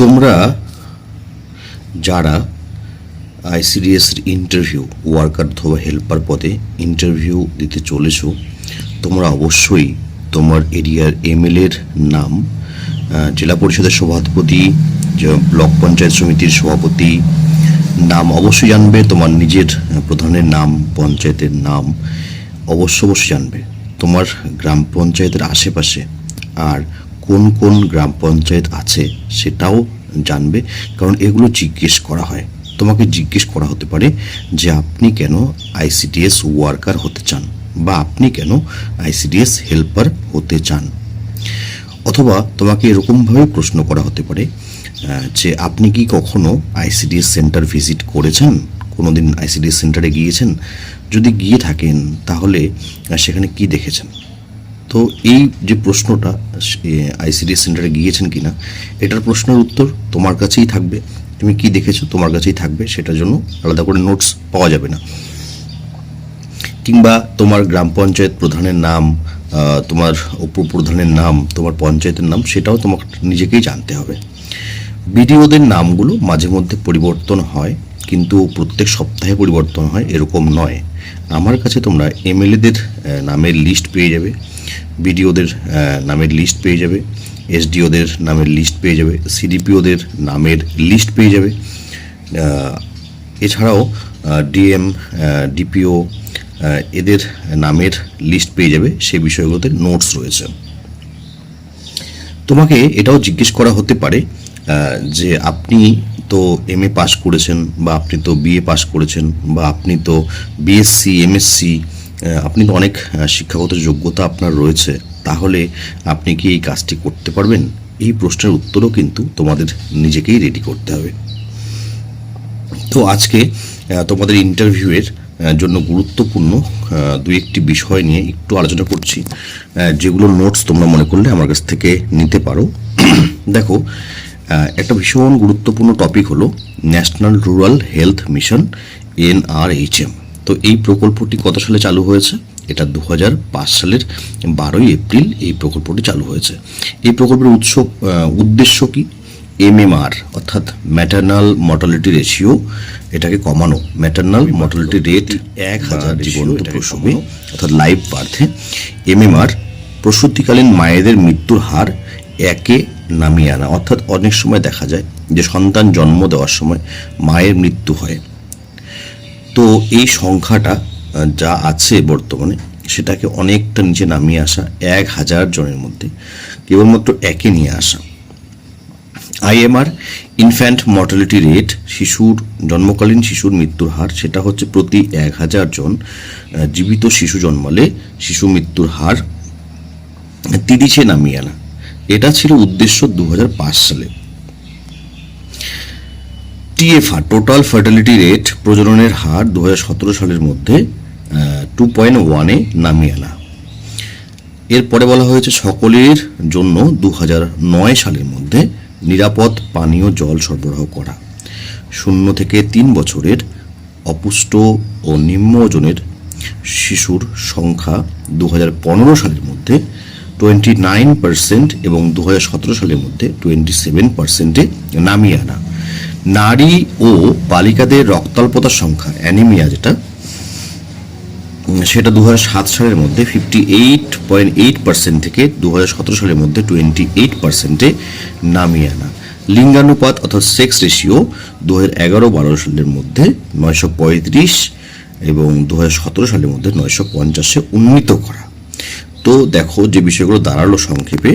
তোমরা যারা ICDS interview worker অথবা হেল্পার পদে ইন্টারভিউ দিতে চলেছো, তোমরা অবশ্যই তোমার এরিয়ার এমএলএর নাম জেলা পরিষদের সভাপতি ব্লক পঞ্চায়েত সমিতির সভাপতি, নাম অবশ্যই জানবে, তোমার নিজের প্রধানের নাম, পঞ্চায়েতের নাম অবশ্য অবশ্যই জানবে। তোমার গ্রাম পঞ্চায়েতের আশেপাশে আর কোন কোন গ্রাম পঞ্চায়েত আছে সেটাও জানবে, কারণ এগুলো জিজ্ঞেস করা হয়। তোমাকে জিজ্ঞেস করা হতে পারে যে আপনি কেন আইসিডিএস ওয়ার্কার হতে চান বা আপনি কেন আইসিডিএস হেল্পার হতে চান? অথবা তোমাকে এরকমভাবে প্রশ্ন করা হতে পারে যে আপনি কি কখনো আইসিডিএস সেন্টার ভিজিট করেছেন? কোনো দিন আইসিডিএস সেন্টারে গিয়েছেন? যদি গিয়ে থাকেন, তাহলে সেখানে কি দেখেছেন? তো এই যে প্রশ্নটা আইসিডিএস সেন্টারে গিয়েছেন কিনা, এটার প্রশ্নের উত্তর তোমার কাছেই থাকবে। তুমি কি দেখেছ, তোমার কাছেই থাকবে, সেটার জন্য আলাদা করে নোটস পাওয়া যাবে না। কিংবা তোমার গ্রাম পঞ্চায়েত প্রধানের নাম তোমার উপপ্রধানের নাম, তোমার পঞ্চায়েতের নাম, সেটাও তোমাকে নিজেকেই জানতে হবে। বিডিওদের নামগুলো মাঝে মধ্যে পরিবর্তন হয়, কিন্তু প্রত্যেক সপ্তাহে পরিবর্তন হয়, এরকম নয়। আমার কাছে তোমরা এমএলএদের নামের লিস্ট পেয়ে যাবে। বিডিওদের নামের লিস্ট পেয়ে যাবে, এসডিওদের নামের লিস্ট পেয়ে যাবে, সিডিপিওদের নামের লিস্ট পেয়ে যাবে। এছাড়াও ডিএম ডিপিও এদের নামের লিস্ট পেয়ে যাবে, সেই বিষয়গুলোতে নোটস রয়েছে। তোমাকে এটাও জিজ্ঞেস করা হতে পারে যে আপনি তো এম এ পাস করেছেন বা আপনি তো বিএ পাস করেছেন বা আপনি তো বিএসসি এমএসসি আপনি তো অনেক শিক্ষাগত যোগ্যতা আপনার রয়েছে, তাহলে আপনি কি এই কাজটি করতে পারবেন? এই প্রশ্নের উত্তরও কিন্তু তোমাদের নিজেকেই রেডি করতে হবে। তো আজকে তোমাদের ইন্টারভিউয়ের জন্য গুরুত্বপূর্ণ দু একটি বিষয় নিয়ে একটু আলোচনা করছি যেগুলো নোটস তোমরা মনে করলে আমার কাছ থেকে নিতে পারো। দেখো একটা ভীষণ গুরুত্বপূর্ণ টপিক হলো national rural health mission NRHM তো এই প্রকল্পটি কত সালে চালু হয়েছে? এটা দু হাজার পাঁচ সালের বারোই এপ্রিল এই প্রকল্পটি চালু হয়েছে। এই প্রকল্পের উৎস উদ্দেশ্য কি? এমএমআর অর্থাৎ ম্যাটার্নাল মর্টালিটি রেশিও এটাকে কমানো। ম্যাটার্নাল মর্টালিটি রেট এক হাজার জীবন্ত প্রসবে অর্থাৎ লাইভ বার্থে এমএমআর প্রসূতিকালীন মায়েদের মৃত্যুর হার একে নামিয়ে আনা। অর্থাৎ অনেক সময় দেখা যায় যে সন্তান জন্ম দেওয়ার সময় মায়ের মৃত্যু হয়। তো এই সংখ্যাটা যা আছে বর্তমানে, সেটাকে অনেকটা নিচে নামিয়ে আসা, এক হাজার জনের মধ্যে, কেবলমাত্র একে নিয়ে আসা। আইএমআর ইনফ্যান্ট মর্টালিটি রেট শিশুর, জন্মকালীন শিশুর মৃত্যুর হার, সেটা হচ্ছে প্রতি এক হাজার জন জীবিত শিশু জন্মালে শিশু মৃত্যুর হার তিরিশে নামিয়ে আনা। এটা ছিল উদ্দেশ্য দু হাজার পাঁচ সালে। টিএফআর টোটাল ফার্টিলিটি রেট প্রজননের হার দু হাজার সতেরো সালের মধ্যে টু পয়েন্ট ওয়ানে নামিয়ে আনা এরপরে বলা হয়েছে সকলের জন্য দু নয় সালের মধ্যে নিরাপদ পানীয় জল সরবরাহ করা। শূন্য থেকে তিন বছরের অপুষ্ট ও নিম্ন ওজনের শিশুর সংখ্যা দু হাজার পনেরো সালের মধ্যে টোয়েন্টি নাইন পার্সেন্ট এবং দু হাজার সতেরো সালের মধ্যে টোয়েন্টি সেভেন পার্সেন্টে নামিয়ে আনা। নারী ও বালিকাদের রক্তাল্পতার সংখ্যা অ্যানিমিয়া যেটা সেটা দু সালের মধ্যে fifty eight point eight percent থেকে দু সালের মধ্যে টোয়েন্টি এইট পার্সেন্টে নামিয়ে আনা। লিঙ্গানুপাত অর্থাৎ সেক্স রেশিও দু হাজার এগারো বারো সালের মধ্যে নয়শো পঁয়ত্রিশ এবং দু সতেরো সালের মধ্যে নয়শো পঞ্চাশে উন্নীত করা। তো দেখো যে বিষয়গুলো দাঁড়াল সংক্ষেপে,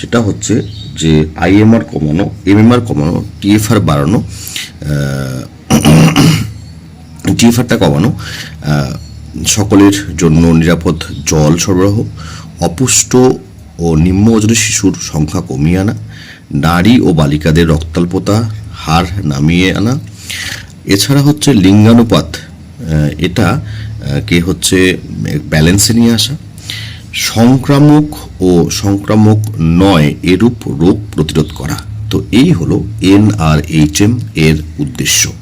সেটা হচ্ছে যে আইএমআর কমানো এমএমআর কমানো টিএফআর বাড়ানো টিএফআরটা কমানো সকলের জন্য নিরাপদ জল সরবরাহ, অপুষ্ট ও নিম্ন ওজনের শিশুর সংখ্যা কমিয়ে আনা, নারী ও বালিকাদের রক্তাল্পতা হার নামিয়ে আনা। এছাড়া হচ্ছে লিঙ্গানুপাত এটা কে হচ্ছে, ব্যালেন্সে নিয়ে আসা সংক্রামক ও সংক্রামক নয় এরূপ রোগ প্রতিরোধ করা। তো এই হলো এনআরএইচএম এর উদ্দেশ্য।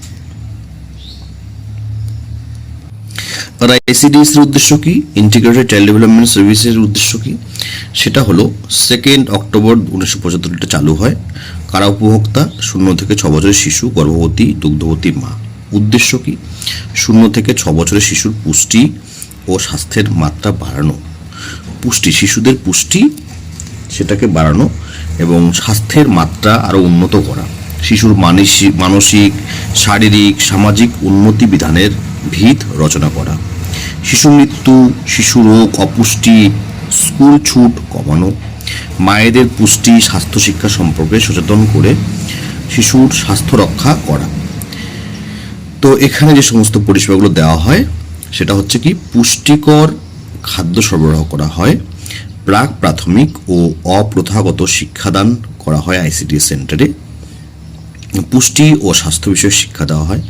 আর আইসিডিএস এর উদ্দেশ্য কি? ইন্টিগ্রেটেড চাইল্ড ডেভেলপমেন্ট সার্ভিসের উদ্দেশ্য কি? সেটা হলো সেকেন্ড অক্টোবর উনিশশো পঁচাত্তরটা চালু হয়। কারা উপভোক্তা? শূন্য থেকে ছ বছরের শিশু, গর্ভবতী, দুগ্ধবতী মা। উদ্দেশ্য কি? শূন্য থেকে ছ বছরের শিশুর পুষ্টি ও স্বাস্থ্যের মাত্রা বাড়ানো। পুষ্টি, শিশুদের পুষ্টি সেটাকে বাড়ানো এবং স্বাস্থ্যের মাত্রা আরও উন্নত করা। শিশুর মানসিক মানসিক, শারীরিক, সামাজিক উন্নতি বিধানের ভিত রচনা করা। শিশু মৃত্যু, শিশু রোগ, অপুষ্টি, স্কুল ছুট কমানো, মায়েদের পুষ্টি স্বাস্থ্য শিক্ষা সম্পর্কে সচেতন করে শিশুর স্বাস্থ্য রক্ষা করা। তো এখানে যে সমস্ত পরিষেবাগুলো দেওয়া হয়, সেটা হচ্ছে কি পুষ্টিকর খাদ্য সরবরাহ করা হয়, প্রাক, প্রাথমিক ও অপ্রথাগত শিক্ষাদান করা হয় আইসিডিএস সেন্টারে। পুষ্টি ও স্বাস্থ্য বিষয়ে শিক্ষা দেওয়া হয়,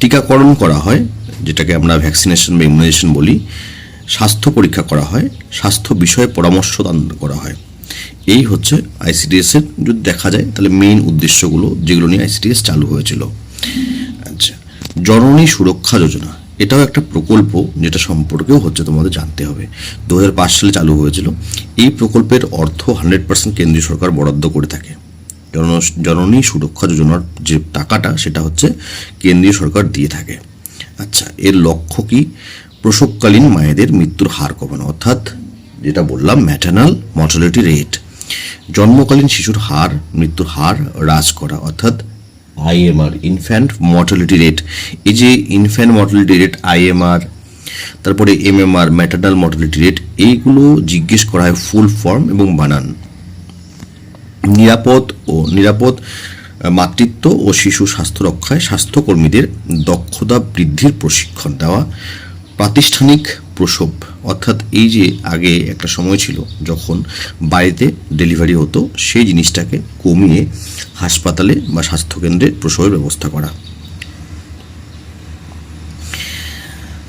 টিকাকরণ করা হয়, যেটাকে আমরা ভ্যাকসিনেশন বা ইমিউনাইজেশন বলি। স্বাস্থ্য পরীক্ষা করা হয়, স্বাস্থ্য বিষয়ে পরামর্শ দান করা হয়। এই হচ্ছে আইসিডিএস এর, যদি দেখা যায়, তাহলে মেইন উদ্দেশ্যগুলো যেগুলো নিয়ে আইসিডিএস চালু হয়েছিল। আচ্ছা জননী সুরক্ষা যোজনা। এটাও একটা প্রকল্প যেটা সম্পর্কেও হচ্ছে তোমাদের জানতে হবে। দু হাজার পাঁচ সালে চালু হয়েছিল। এই প্রকল্পের অর্থ হান্ড্রেড পার্সেন্ট কেন্দ্রীয় সরকার বরাদ্দ করে থাকে। জন- জননী সুরক্ষা যোজনার যে টাকাটা, সেটা হচ্ছে কেন্দ্রীয় সরকার দিয়ে থাকে। আচ্ছা এর লক্ষ্য কি? প্রসবকালীন মায়েদের মৃত্যুর হার কমানো। অর্থাৎ যেটা বললাম ম্যাটার্নাল মর্টালিটি রেট জন্মকালীন শিশুর হার, মৃত্যুর হার হ্রাস করা। অর্থাৎ আইএমআর ইনফ্যান্ট মর্টালিটি রেট এই যে ইনফ্যান্ট মর্টালিটি রেট আইএমআর তারপরে এমএমআর ম্যাটার্নাল মর্টালিটি রেট এইগুলো জিজ্ঞেস করা হয় ফুল ফর্ম এবং বানান। নিরাপদ ও নিরাপদ মাতৃত্ব ও শিশু স্বাস্থ্য রক্ষায় স্বাস্থ্যকর্মীদের দক্ষতা বৃদ্ধির প্রশিক্ষণ দেওয়া, প্রাতিষ্ঠানিক প্রসব অর্থাৎ এই যে আগে একটা সময় ছিল যখন বাড়িতে ডেলিভারি হতো, সেই জিনিসটাকে কমিয়ে হাসপাতালে বা স্বাস্থ্যকেন্দ্রে প্রসবের ব্যবস্থা করা।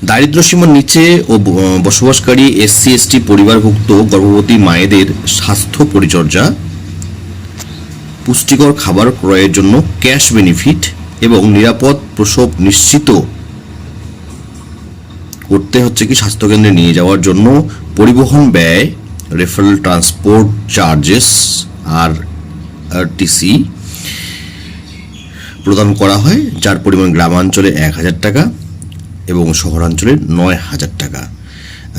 দারিদ্র্যসীমার নিচে ও বসবাসকারী এসসি, এসটি পরিবারভুক্ত গর্ভবতী মায়েদের স্বাস্থ্য পরিচর্যা, পুষ্টিকর খাবার ক্রয়ের জন্য ক্যাশ বেনিফিট এবং নিরাপদ প্রসব নিশ্চিত করতে হচ্ছে কি স্বাস্থ্যকেন্দ্রে নিয়ে যাওয়ার জন্য পরিবহন ব্যয় রেফারেল ট্রান্সপোর্ট চার্জেস আর আরটিসি প্রদান করা হয়, যার পরিমাণ গ্রামাঞ্চলে এক হাজার টাকা এবং শহরাঞ্চলে নয় হাজার টাকা।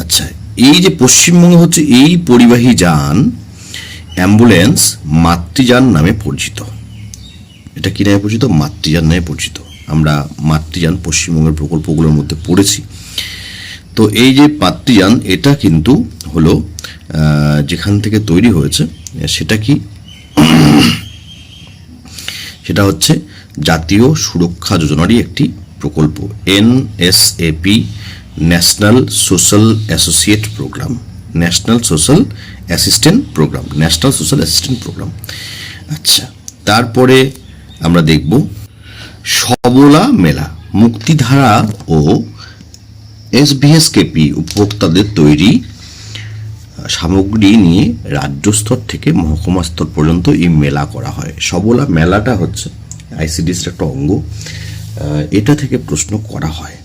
আচ্ছা এই যে পশ্চিমবঙ্গে হচ্ছে এই পরিবাহী যান অ্যাম্বুলেন্স মাতৃযান নামে পরিচিত। এটা কী নামে পরিচিত? মাতৃযান নামে পরিচিত। আমরা মাতৃযান পশ্চিমবঙ্গের প্রকল্পগুলোর মধ্যে পড়েছি। তো এই যে মাতৃযান এটা কিন্তু হলো যেখান থেকে তৈরি হয়েছে, সেটা কি? সেটা হচ্ছে জাতীয় সুরক্ষা যোজনারই একটি প্রকল্প NSAP national social associate programme national social assistant programme national social assistant programme আচ্ছা তারপরে আমরা দেখব সবলা মেলা, মুক্তিধারা ও এসবিএসকেপি উপভোক্তাদের তৈরি সামগ্রী নিয়ে রাজ্য স্তর থেকে মহকুমা স্তর পর্যন্ত এই মেলা করা হয়। সবলা মেলাটা হচ্ছে আইসিডিএসের একটা অঙ্গ। এটা থেকে প্রশ্ন করা হয়।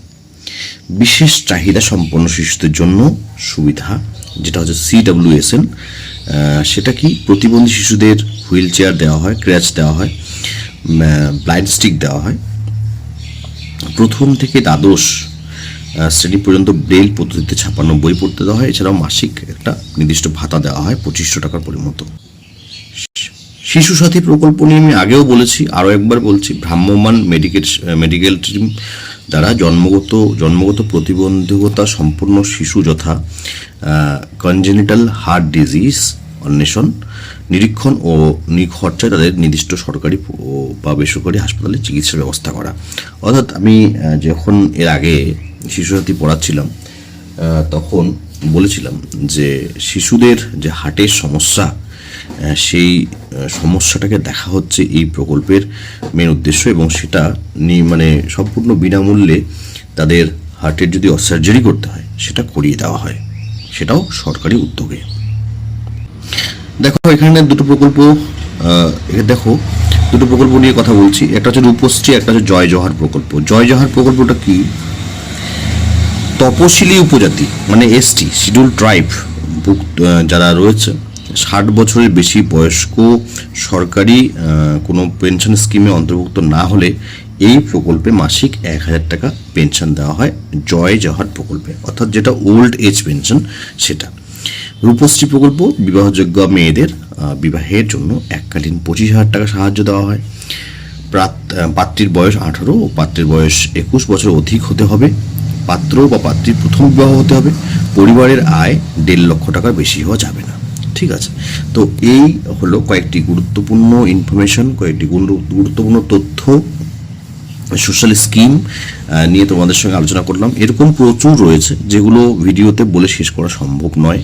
বিশেষ চাহিদা সম্পন্ন শিশুদের জন্য সুবিধা, যেটা হচ্ছে সিডাব্লিউএসএন। সেটা কি প্রতিবন্ধী শিশুদের হুইল চেয়ার দেওয়া হয়, ক্র্যাচ দেওয়া হয় ব্লাইন্ড স্টিক দেওয়া হয়। প্রথম থেকে দ্বাদশ শ্রেণি পর্যন্ত ব্রেল পদ্ধতিতে ছাপানো বই পড়তে দেওয়া হয়। এছাড়াও মাসিক একটা নির্দিষ্ট ভাতা দেওয়া হয়, পঁচিশশো টাকার পরিমতো। শিশু সাথী প্রকল্প নিয়ে আমি আগেও বলেছি, আরও একবার বলছি ভ্রাম্যমান মেডিকেল মেডিকেল টিম দ্বারা জন্মগত জন্মগত প্রতিবন্ধকতা সম্পূর্ণ শিশু যথা কনজেনিটাল হার্ট ডিজিজ অন্বেষণ, নিরীক্ষণ ও নিখরচায় তাদের নির্দিষ্ট সরকারি বা বেসরকারি হাসপাতালে চিকিৎসার ব্যবস্থা করা। অর্থাৎ আমি যখন এর আগে শিশু সাথী পড়াচ্ছিলাম তখন বলেছিলাম যে শিশুদের যে হার্টের সমস্যা সেই সমস্যাটাকে দেখা হচ্ছে এই প্রকল্পের মেন উদ্দেশ্য এবং সেটা নি- মানে সম্পূর্ণ বিনামূল্যে তাদের হার্টের যদি সার্জারি করতে হয়, সেটা করিয়ে দেওয়া হয়। সেটাও সরকারি উদ্যোগে। দেখো, এখানে দুটো প্রকল্প দেখো, দুটো প্রকল্প নিয়ে কথা বলছি। একটা হচ্ছে রূপশ্রী, একটা হচ্ছে জয় জহার প্রকল্প। জয় জহার প্রকল্পটা কি? তপশিলি উপজাতি মানে এসটি শিডিউল ট্রাইব যারা রয়েছে, ষাট বছরের বেশি বয়স্ক সরকারি কোনো পেনশন স্কিমে অন্তর্ভুক্ত না হলে এই প্রকল্পে মাসিক এক হাজার টাকা পেনশন দেওয়া হয়, জয় জওহার প্রকল্পে, অর্থাৎ যেটা ওল্ড এজ পেনশন সেটা। রূপশ্রী প্রকল্প, বিবাহযোগ্য মেয়েদের বিবাহের জন্য এককালীন পঁচিশ হাজার টাকা সাহায্য দেওয়া হয়। পাত্রীর বয়স আঠারো, ও পাত্রের বয়স একুশ বছর অধিক হতে হবে। পাত্র বা পাত্রীর প্রথম বিবাহ হতে হবে। পরিবারের আয় দেড় লক্ষ টাকার বেশি হওয়া যাবে না। ঠিক আছে? তো এই হলো কয়েকটি গুরুত্বপূর্ণ ইনফরমেশন কয়েকটি গুরুত্বপূর্ণ তথ্য সোশ্যাল স্কিম নিয়ে তোমাদের সঙ্গে আলোচনা করলাম। এরকম প্রচুর রয়েছে যেগুলো ভিডিওতে বলে শেষ করা সম্ভব নয়।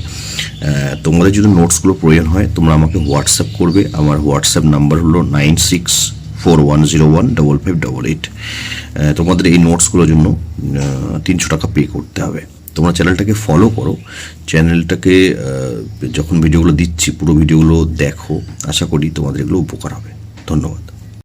তোমাদের যদি নোটসগুলো প্রয়োজন হয়, তোমরা আমাকে হোয়াটসঅ্যাপ করবে। আমার হোয়াটসঅ্যাপ নাম্বার হলো nine six four one zero one double five double eight তোমাদের এই নোটসগুলোর জন্য তিনশো টাকা পে করতে হবে। তোমরা চ্যানেলটাকে ফলো করো। চ্যানেলটাকে যখন ভিডিওগুলো দিচ্ছি, পুরো ভিডিওগুলো দেখো। আশা করি তোমাদের এগুলো উপকার হবে। ধন্যবাদ।